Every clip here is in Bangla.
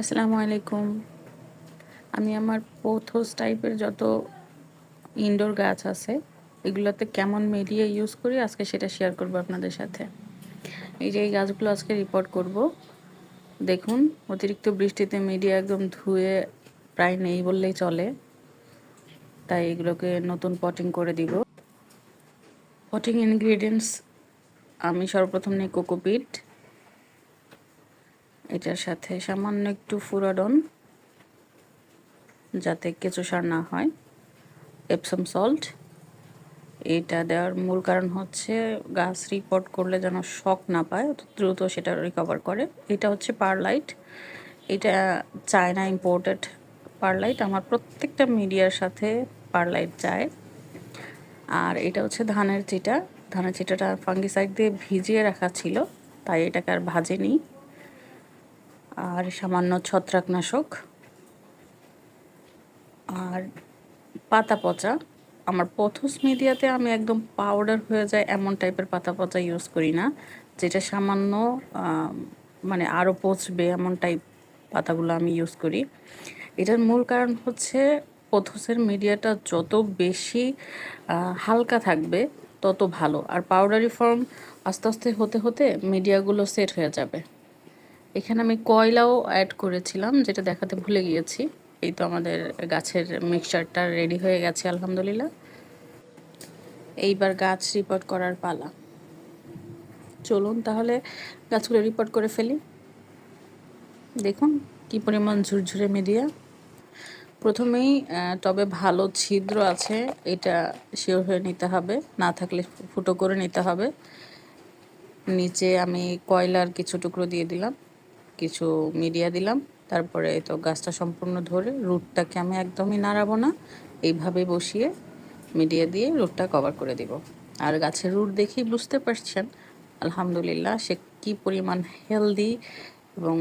আসসালামু আলাইকুম। আমি আমার পোথোস টাইপের যত ইনডোর গাছ আছে, এগুলোতে কেমন মিডিয়া ইউজ করি, আজকে সেটা শেয়ার করব আপনাদের সাথে। এই যে এই গাছগুলো আজকে রিপোর্ট করব। দেখুন, অতিরিক্ত বৃষ্টিতে মিডিয়া একদম ধুয়ে প্রায় নেই বললেই চলে। তাই এগুলোকে নতুন পটিং করে দিব। পটিং ইনগ্রিডিয়েন্টস আমি সর্বপ্রথম নিই কোকোপিট এটার সাথে সামান্য একটু ফুরাডন, যাতে কেঁচো সার না হয় এপসাম সল্ট এটা দেওয়ার মূল কারণ হচ্ছে গাছ রিপোর্ট করলে যেন শক না পায় দ্রুত সেটা রিকভার করে। এটা হচ্ছে পারলাইট এটা চায়না ইম্পোর্টেড পারলাইট আমার প্রত্যেকটা মিডিয়ার সাথে পারলাইট যায়। আর এটা হচ্ছে ধানের চিটা। ধানের চিটাটা ফাঙ্গিসাইড দিয়ে ভিজিয়ে রাখা ছিল, তাই এটাকে আর ভাজেনি। আর সামান্য ছত্রাকনাশক। আর পাতা পচা। আমার পথস মিডিয়াতে আমি একদম পাউডার হয়ে যায় এমন টাইপের পাতা পচা ইউজ করি না, যেটা সামান্য মানে আরও পচবে এমন টাইপ পাতাগুলো আমি ইউজ করি। এটার মূল কারণ হচ্ছে পথসের মিডিয়াটা যত বেশি হালকা থাকবে, তত ভালো। আর পাউডারি ফর্ম আস্তে আস্তে হতে হতে মিডিয়াগুলো সেট হয়ে যাবে। এখানে আমি কয়লাও অ্যাড করেছিলাম, যেটা দেখাতে ভুলে গিয়েছি। এই তো আমাদের গাছের মিক্সচারটা রেডি হয়ে গেছে, আলহামদুলিল্লাহ। এইবার গাছ রিপোর্ট করার পালা। চলুন তাহলে গাছগুলো রিপোর্ট করে ফেলি। দেখুন কি পরিমাণ ঝুরঝুরে মিডিয়া প্রথমেই টবে ভালো ছিদ্র আছে, এটা শিওর হয়ে নিতে হবে। না থাকলে ফুটো করে নিতে হবে। নিচে আমি কয়লার কিছু টুকরো দিয়ে দিলাম। কিছু মিডিয়া দিলাম। তারপরে তো গাছটা সম্পূর্ণ ধরে রুটটাকে আমি একদমই নাড়াবো না। এইভাবে বসিয়ে মিডিয়া দিয়ে রুটটা কভার করে দিব। আর গাছের রুট দেখেই বুঝতে পারছেন, আলহামদুলিল্লাহ সে কি পরিমাণ হেলদি এবং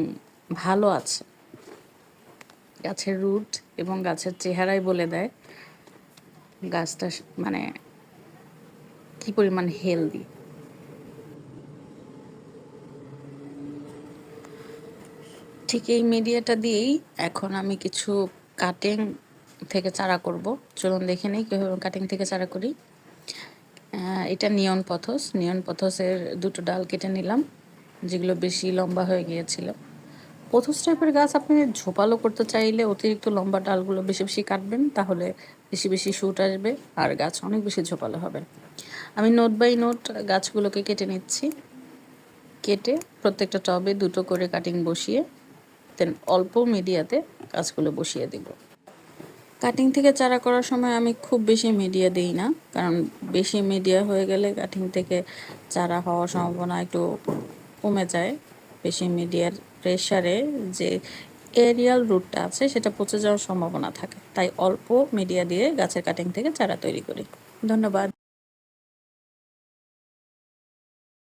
ভালো আছে। গাছের রুট এবং গাছের চেহারাই বলে দেয় গাছটা মানে কি পরিমাণ হেলদি। ঠিক এই মিডিয়াটা দিয়েই এখন আমি কিছু কাটিং থেকে চারা করব। চলুন দেখে নিই কীভাবে কাটিং থেকে চারা করি। এটা নিয়ন পথস নিয়ন পথসের দুটো ডাল কেটে নিলাম, যেগুলো বেশি লম্বা হয়ে গিয়েছিল। পথস টাইপের গাছ আপনি ঝোপালো করতে চাইলে অতিরিক্ত লম্বা ডালগুলো বেশি বেশি কাটবেন, তাহলে বেশি বেশি শুট আসবে আর গাছ অনেক বেশি ঝোপালো হবে। আমি নোট বাই নোট গাছগুলোকে কেটে নিচ্ছি। কেটে প্রত্যেকটা টবে দুটো করে কাটিং বসিয়ে দেন অল্প মিডিয়াতে গাছগুলো বসিয়ে দিব। কাটিং থেকে চারা করার সময় আমি খুব বেশি মিডিয়া দিই না, কারণ বেশি মিডিয়া হয়ে গেলে কাটিং থেকে চারা হওয়ার সম্ভাবনা একটু কমে যায়। বেশি মিডিয়ার প্রেশারে যে এরিয়াল রুটটা আছে, সেটা পচে যাওয়ার সম্ভাবনা থাকে। তাই অল্প মিডিয়া দিয়ে গাছের কাটিং থেকে চারা তৈরি করি। ধন্যবাদ।